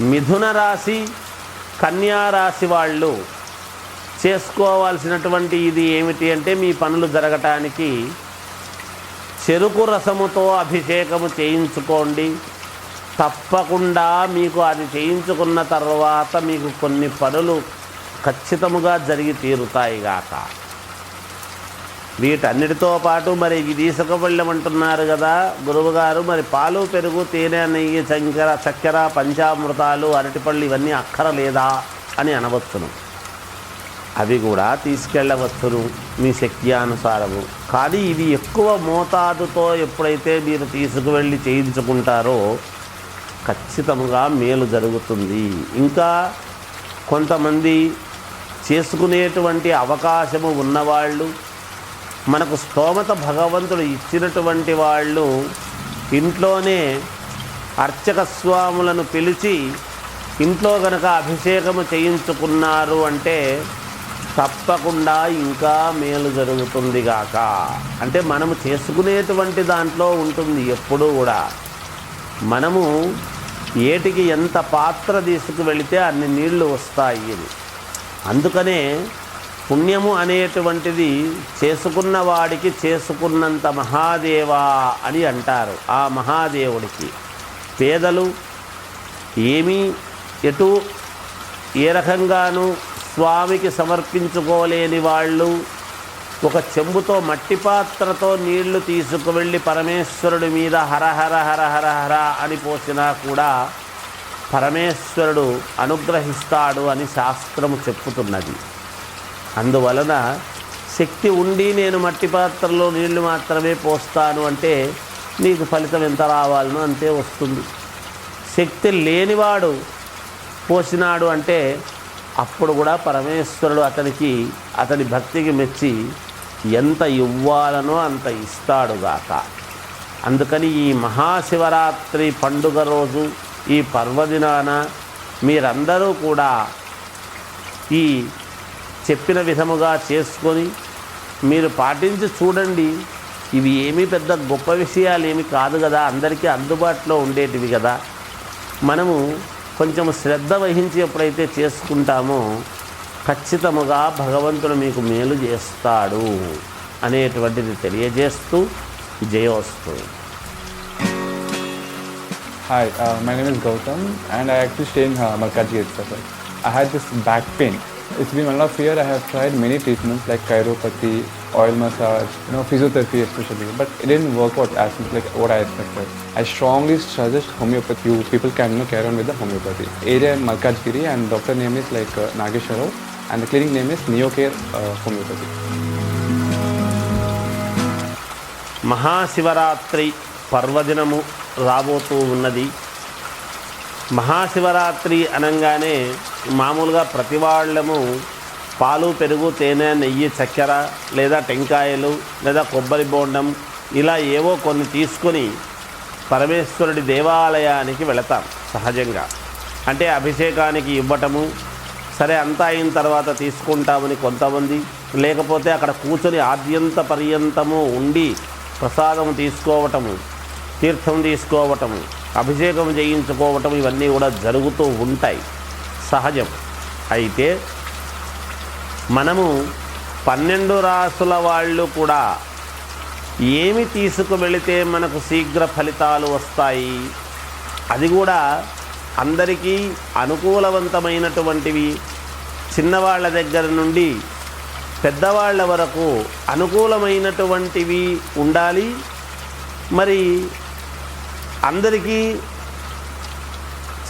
మిథున రాశి కన్యా రాశి వాళ్ళు చేసుకోవాల్సినటువంటి ఇది ఏమిటి అంటే మీ పనులు జరగటానికి చెరుకు రసముతో అభిషేకము చేయించుకోండి. తప్పకుండా మీకు అది చేయించుకున్న తర్వాత మీకు కొన్ని పనులు ఖచ్చితముగా జరిగి తీరుతాయిగాక వీటన్నిటితో పాటు మరి ఇది తీసుకువెళ్ళమంటున్నారు కదా గురువుగారు. మరి పాలు పెరుగు తేనె నెయ్యి చక్కెర చక్కెర పంచామృతాలు అరటిపళ్ళు ఇవన్నీ అక్కరలేదా అని అనవచ్చును. అవి కూడా తీసుకెళ్ళవచ్చును మీ శక్తి అనుసారము కానీ ఇవి ఎక్కువ మోతాదుతో ఎప్పుడైతే మీరు తీసుకువెళ్ళి చేయించుకుంటారో ఖచ్చితంగా మేలు జరుగుతుంది. ఇంకా కొంతమంది చేసుకునేటువంటి అవకాశము ఉన్నవాళ్ళు మనకు స్తోమత భగవంతుడు ఇచ్చినటువంటి వాళ్ళు ఇంట్లోనే అర్చక స్వాములను పిలిచి ఇంట్లో గనక అభిషేకము చేయించుకున్నారు అంటే తప్పకుండా ఇంకా మేలు జరుగుతుంది గాక. అంటే మనము చేసుకునేటువంటి దాంట్లో ఉంటుంది ఎప్పుడూ కూడా. మనము ఏటికి ఎంత పాత్ర తీసుకువెళితే అన్ని నీళ్ళు వస్తాయి. అని అందుకనే పుణ్యము అనేటువంటిది చేసుకున్న వాడికి చేసుకున్నంత మహాదేవా అని అంటారు ఆ మహాదేవుడికి. పేదలు ఏమీ ఎటు ఏ రకంగానూ స్వామికి సమర్పించుకోలేని వాళ్ళు ఒక చెంబుతో మట్టి పాత్రతో నీళ్ళు తీసుకువెళ్ళి పరమేశ్వరుడి మీద హర హర హర హర హర అని పోసినా కూడా పరమేశ్వరుడు అనుగ్రహిస్తాడు అని శాస్త్రము చెప్పుతున్నది. అందువలన శక్తి ఉండి నేను మట్టి పాత్రలో నీళ్ళు మాత్రమే పోస్తాను అంటే నీకు ఫలితం ఎంత రావాలనో అంతే వస్తుంది. శక్తి లేనివాడు పోసినాడు అంటే అప్పుడు కూడా పరమేశ్వరుడు అతనికి అతని భక్తికి మెచ్చి ఎంత ఇవ్వాలనో అంత ఇస్తాడుగాక అందుకని ఈ మహాశివరాత్రి పండుగ రోజు ఈ పర్వదినాన మీరందరూ కూడా ఈ చెప్పిన విధముగా చేసుకొని మీరు పాటించి చూడండి ఇవి ఏమీ పెద్ద గొప్ప విషయాలు ఏమి కాదు కదా అందరికీ అందుబాటులో ఉండేటివి కదా మనము కొంచెం శ్రద్ధ వహించి ఎప్పుడైతే చేసుకుంటామో ఖచ్చితముగా భగవంతుడు మీకు మేలు చేస్తాడు అనేటువంటిది తెలియజేస్తూ జయోస్తు hi my name is Gautam and I I actually stay in uh, Malkaji itself. I had this. It's been one of year. I have tried many treatments like chiropathy, oil massage, you know, physiotherapy especially, but it didn't work out as much like what I expected. I strongly suggest homeopathy. You people can you know, carry on with the homeopathy. Area in Malkajgiri and doctor name is like uh, Nagesharov and the clinic name is Neocare uh, Homeopathy. Mahashivratri పర్వదినము రాబోతూ ఉన్నది మహాశివరాత్రి అనగానే మామూలుగా ప్రతి వాళ్ళము పాలు పెరుగు తేనె నెయ్యి చక్కెర లేదా టెంకాయలు లేదా కొబ్బరి బోండం ఇలా ఏవో కొన్ని తీసుకొని పరమేశ్వరుడి దేవాలయానికి వెళతాం సహజంగా. అంటే అభిషేకానికి ఇవ్వటము సరే అంతా అయిన తర్వాత తీసుకుంటామని కొంతమంది లేకపోతే అక్కడ కూర్చొని ఆద్యంత పర్యంతము ఉండి ప్రసాదం తీసుకోవటము తీర్థం తీసుకోవటము అభిషేకం చేయించుకోవటం ఇవన్నీ కూడా జరుగుతూ ఉంటాయి. సహజం. అయితే మనము పన్నెండు రాసుల వాళ్ళు కూడా ఏమి తీసుకువెళితే మనకు శీఘ్ర ఫలితాలు వస్తాయి? అది కూడా అందరికీ అనుకూలవంతమైనటువంటివి. చిన్నవాళ్ళ దగ్గర నుండి పెద్దవాళ్ళ వరకు అనుకూలమైనటువంటివి ఉండాలి. మరి అందరికీ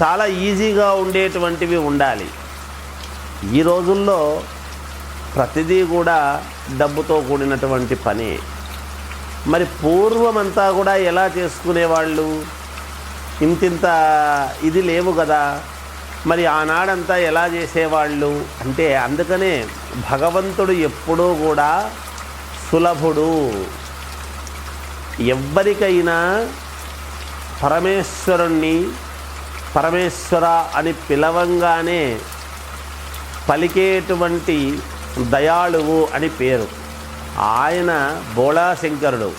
చాలా ఈజీగా ఉండేటువంటివి ఉండాలి. ఈ రోజుల్లో ప్రతిదీ కూడా డబ్బుతో కూడినటువంటి పని. మరి పూర్వమంతా కూడా ఎలా చేసుకునేవాళ్ళు? ఇంతింత ఇది లేవు కదా. మరి ఆనాడంతా ఎలా చేసేవాళ్ళు? అంటే అందుకనే భగవంతుడు ఎప్పుడూ కూడా సులభుడు. ఎవ్వరికైనా పరమేశ్వరుణ్ణి పరమేశ్వర అని పిలవంగానే పలికేటువంటి దయాళువు అని పేరు. ఆయన బోళాశంకరుడు.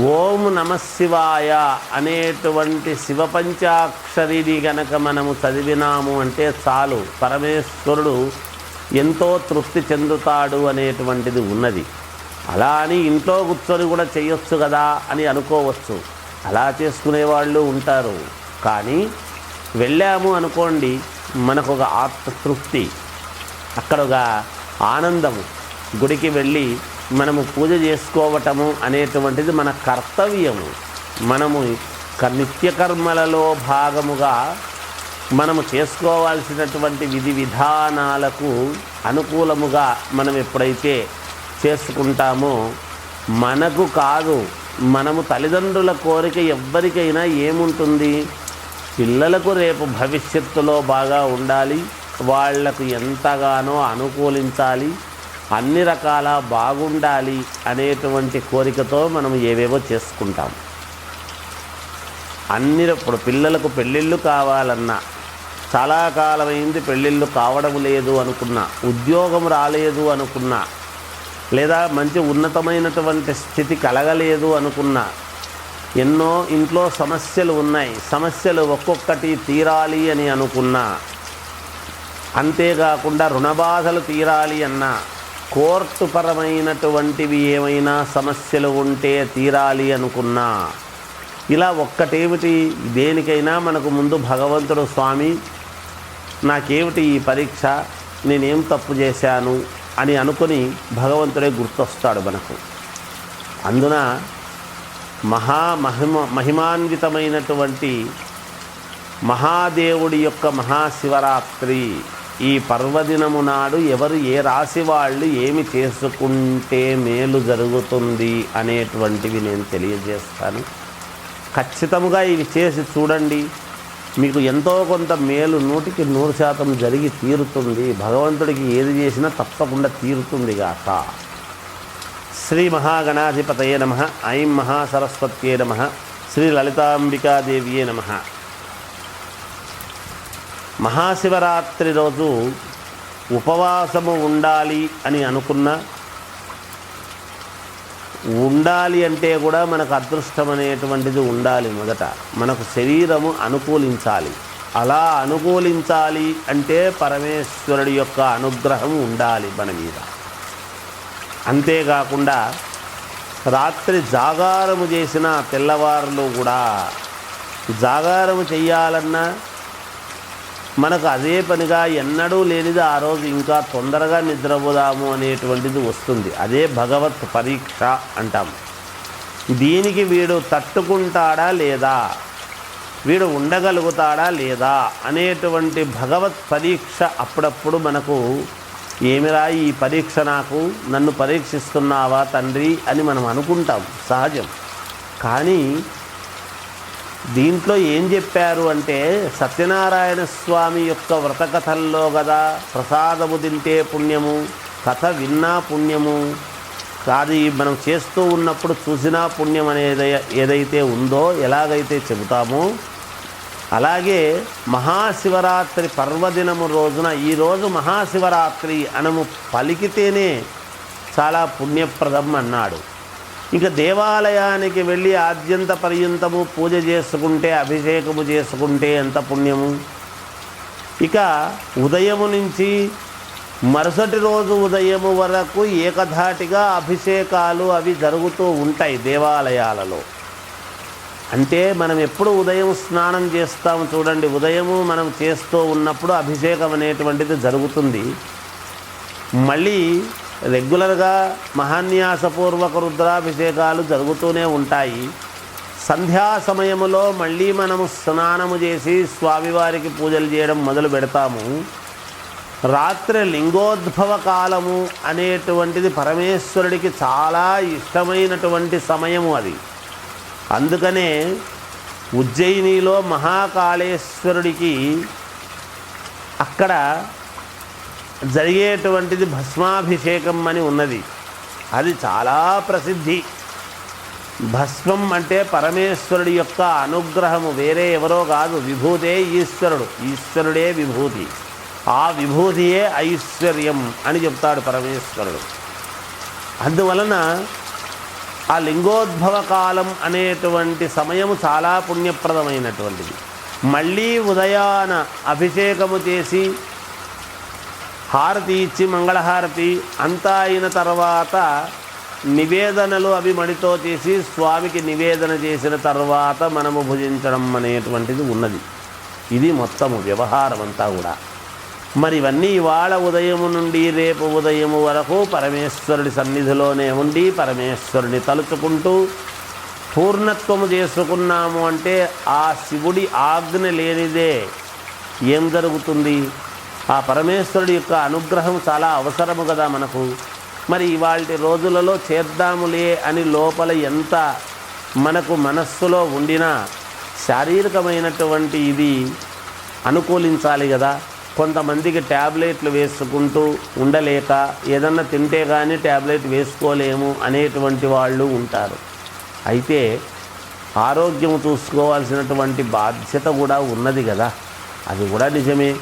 ఓం నమశివాయ అనేటువంటి శివపంచాక్షరిని గనక మనము చదివినాము అంటే చాలు. పరమేశ్వరుడు ఎంతో తృప్తి చెందుతాడు అనేటువంటిది ఉన్నది. అలా అని ఇంట్లో కూర్చొని కూడా చేయొచ్చు కదా అని అనుకోవచ్చు. అలా చేసుకునే వాళ్ళు ఉంటారు. కానీ వెళ్ళాము అనుకోండి మనకు ఒక ఆత్మతృప్తి అక్కడ ఒక ఆనందము. గుడికి వెళ్ళి మనము పూజ చేసుకోవటము అనేటువంటిది మన కర్తవ్యము. మనము నిత్యకర్మలలో భాగముగా మనము చేసుకోవాల్సినటువంటి విధి విధానాలకు అనుకూలముగా మనం ఎప్పుడైతే చేసుకుంటామో మనకు కాదు మనము తల్లిదండ్రుల కోరిక ఎవ్వరికైనా ఏముంటుంది? పిల్లలకు రేపు భవిష్యత్తులో బాగా ఉండాలి వాళ్ళకు ఎంతగానో అనుకూలించాలి అన్ని రకాల బాగుండాలి అనేటువంటి కోరికతో మనం ఏవేవో చేసుకుంటాం. అన్ని ఇప్పుడు పిల్లలకు పెళ్ళిళ్ళు కావాలన్నా చాలా కాలమైంది పెళ్ళిళ్ళు కావడం లేదు అనుకున్నా ఉద్యోగం రాలేదు అనుకున్నా లేదా మంచి ఉన్నతమైనటువంటి స్థితి కలగలేదు అనుకున్నా ఎన్నో ఇంట్లో సమస్యలు ఉన్నాయి. సమస్యలు ఒక్కొక్కటి తీరాలి అని అనుకున్నా. అంతేకాకుండా రుణబాధలు తీరాలి అన్నా. కోర్టు పరమైనటువంటివి ఏమైనా సమస్యలు ఉంటే తీరాలి అనుకున్నా. ఇలా ఒక్కటేమిటి? దేనికైనా మనకు ముందు భగవంతుడు స్వామి నాకేమిటి ఈ పరీక్ష? నేనేం తప్పు చేశాను? అని అనుకుని భగవంతుడే గుర్తొస్తాడు మనకు. అందున మహా మహిమ మహిమాన్వితమైనటువంటి మహాదేవుడి యొక్క మహాశివరాత్రి. ఈ పర్వదినము నాడు ఎవరు ఏ రాశి వాళ్ళు ఏమి చేసుకుంటే మేలు జరుగుతుంది అనేటువంటివి నేను తెలియజేస్తాను. ఖచ్చితంగా ఇవి చేసి చూడండి. మీకు ఎంతో కొంత మేలు నూటికి నూరు శాతం జరిగి తీరుతుంది. భగవంతుడికి ఏది చేసినా తప్పకుండా తీరుతుంది గాక. శ్రీ మహాగణాధిపతయే నమ ఐం మహాసరస్వత్యే నమ శ్రీ లలితాంబికాదేవియే నమ. మహాశివరాత్రి రోజు ఉపవాసము ఉండాలి అని అనుకున్నా ఉండాలి అంటే కూడా మనకు అదృష్టం అనేటువంటిది ఉండాలి మొదట. మనకు శరీరము అనుకూలించాలి. అలా అనుకూలించాలి అంటే పరమేశ్వరుడి యొక్క అనుగ్రహం ఉండాలి మన మీద. అంతేకాకుండా రాత్రి జాగారము చేసిన తెల్లవారులు కూడా జాగారము చెయ్యాలన్నా మనకు అదే పనిగా ఎన్నడూ లేనిది ఆ రోజు ఇంకా తొందరగా నిద్రపోదాము అనేటువంటిది వస్తుంది. అదే భగవత్ పరీక్ష అంటాం. దీనికి వీడు తట్టుకుంటాడా లేదా? వీడు ఉండగలుగుతాడా లేదా? అనేటువంటి భగవత్ పరీక్ష అప్పుడప్పుడు మనకు ఏమిరా ఈ పరీక్ష నాకు? నన్ను పరీక్షిస్తున్నావా తండ్రి అని మనం అనుకుంటాం. సహజం. కానీ దీంట్లో ఏం చెప్పారు అంటే సత్యనారాయణ స్వామి యొక్క వ్రతకథల్లో కదా ప్రసాదము తింటే పుణ్యము కథ విన్నా పుణ్యము. కాదు మనం చేస్తూ ఉన్నప్పుడు చూసినా పుణ్యం అనేది ఏదైతే ఉందో ఎలాగైతే చెబుతామో అలాగే మహాశివరాత్రి పర్వదినము రోజున ఈరోజు మహాశివరాత్రి అనము పలికితేనే చాలా పుణ్యప్రదం అన్నాడు. ఇక దేవాలయానికి వెళ్ళి ఆద్యంత పర్యంతము పూజ చేసుకుంటే అభిషేకము చేసుకుంటే ఎంత పుణ్యము? ఇక ఉదయము నుంచి మరుసటి రోజు ఉదయము వరకు ఏకధాటిగా అభిషేకాలు అవి జరుగుతూ ఉంటాయి దేవాలయాలలో. అంటే మనం ఎప్పుడు ఉదయం స్నానం చేస్తాము చూడండి ఉదయము మనం చేస్తూ ఉన్నప్పుడు అభిషేకం అనేటువంటిది జరుగుతుంది. మళ్ళీ రెగ్యులర్గా మహాన్యాసపూర్వక రుద్రాభిషేకాలు జరుగుతూనే ఉంటాయి. సంధ్యా సమయములో మళ్ళీ మనము స్నానము చేసి స్వామివారికి పూజలు చేయడం మొదలు పెడతాము. రాత్రి లింగోద్భవ కాలము అనేటువంటిది పరమేశ్వరుడికి చాలా ఇష్టమైనటువంటి సమయము అది. అందుకనే ఉజ్జయినిలో మహాకాళేశ్వరుడికి అక్కడ జరిగేటువంటిది భస్మాభిషేకం అని ఉన్నది. అది చాలా ప్రసిద్ధి. భస్మం అంటే పరమేశ్వరుడి యొక్క అనుగ్రహము వేరే ఎవరో కాదు విభూతే ఈశ్వరుడు. ఈశ్వరుడే విభూతి. ఆ విభూతియే ఐశ్వర్యం అని చెప్తాడు పరమేశ్వరుడు. అందువలన ఆ లింగోద్భవ కాలం అనేటువంటి సమయము చాలా పుణ్యప్రదమైనటువంటిది. మళ్ళీ ఉదయాన అభిషేకము చేసి హారతి ఇచ్చి మంగళహారతి అంతా అయిన తర్వాత నివేదనలు అవి మడితో చేసి స్వామికి నివేదన చేసిన తర్వాత మనము భుజించడం అనేటువంటిది ఉన్నది. ఇది మొత్తము వ్యవహారం అంతా కూడా. మరి ఇవన్నీ ఇవాళ ఉదయము నుండి రేపు ఉదయము వరకు పరమేశ్వరుడి సన్నిధిలోనే ఉండి పరమేశ్వరుని తలుచుకుంటూ పూర్ణత్వము చేసుకున్నాము అంటే ఆ శివుడి ఆజ్ఞ లేనిదే ఏం జరుగుతుంది? ఆ పరమేశ్వరుడి యొక్క అనుగ్రహం చాలా అవసరము కదా మనకు. మరి ఇవాళ రోజులలో చేద్దాములే అని లోపల ఎంత మనకు మనస్సులో ఉండినా శారీరకమైనటువంటి ఇది అనుకూలించాలి కదా. కొంతమందికి ట్యాబ్లెట్లు వేసుకుంటూ ఉండలేక ఏదన్నా తింటే కానీ ట్యాబ్లెట్ వేసుకోలేము అనేటువంటి వాళ్ళు ఉంటారు. అయితే ఆరోగ్యం చూసుకోవాల్సినటువంటి బాధ్యత కూడా ఉన్నది కదా. అది కూడా నిజమే.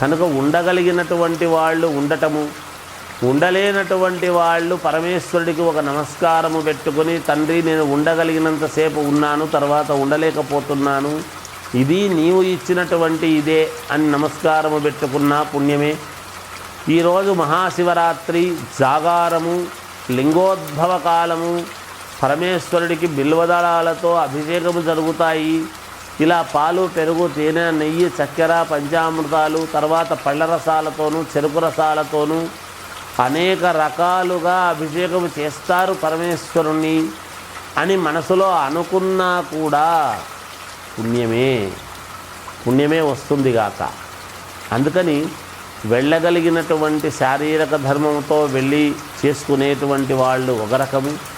కనుక ఉండగలిగినటువంటి వాళ్ళు ఉండటము ఉండలేనటువంటి వాళ్ళు పరమేశ్వరుడికి ఒక నమస్కారము పెట్టుకుని తండ్రి నేను ఉండగలిగినంతసేపు ఉన్నాను తర్వాత ఉండలేకపోతున్నాను ఇది నీవు ఇచ్చినటువంటి ఇదే అని నమస్కారము పెట్టుకున్న పుణ్యమే. ఈరోజు మహాశివరాత్రి జాగారము లింగోద్భవ కాలము పరమేశ్వరుడికి బిల్వదళాలతో అభిషేకము జరుగుతాయి. ఇలా పాలు పెరుగు తేనె నెయ్యి చక్కెర పంచామృతాలు తర్వాత పళ్ళ రసాలతోనూ చెరుకు రసాలతోనూ అనేక రకాలుగా అభిషేకం చేస్తారు పరమేశ్వరుణ్ణి అని మనసులో అనుకున్నా కూడా పుణ్యమే. పుణ్యమే వస్తుంది గాక. అందుకని వెళ్ళగలిగినటువంటి శారీరక ధర్మంతో వెళ్ళి చేసుకునేటువంటి వాళ్ళు ఒక రకము.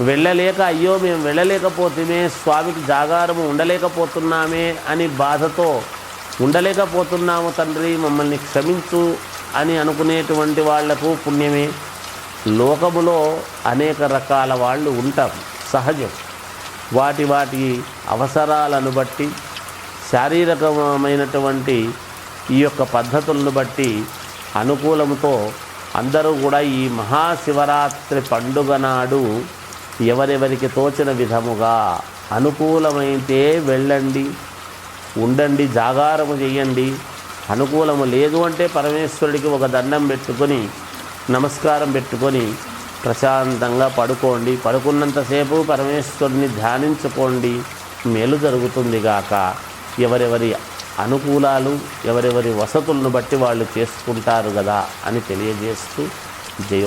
వెళ్ళలేక అయ్యో మేము వెళ్ళలేకపోతేమే స్వామికి జాగారము ఉండలేకపోతున్నామే అని బాధతో ఉండలేకపోతున్నాము తండ్రి మమ్మల్ని క్షమించు అని అనుకునేటువంటి వాళ్ళకు పుణ్యమే. లోకములో అనేక రకాల వాళ్ళు ఉంటారు. సహజం. వాటి వాటి అవసరాలను బట్టి శారీరకమైనటువంటి ఈ యొక్క పద్ధతులను బట్టి అనుకూలముతో అందరూ కూడా ఈ మహాశివరాత్రి పండుగ నాడు ఎవరెవరికి తోచిన విధముగా అనుకూలమైతే వెళ్ళండి ఉండండి జాగారము చేయండి. అనుకూలము లేదు అంటే పరమేశ్వరుడికి ఒక దండం పెట్టుకొని నమస్కారం పెట్టుకొని ప్రశాంతంగా పడుకోండి. పడుకున్నంతసేపు పరమేశ్వరుని ధ్యానించుకోండి. మేలు జరుగుతుంది గాక. ఎవరెవరి అనుకూలాలు ఎవరెవరి వసతులను బట్టి వాళ్ళు చేసుకుంటారు కదా అని తెలియజేస్తూ జయ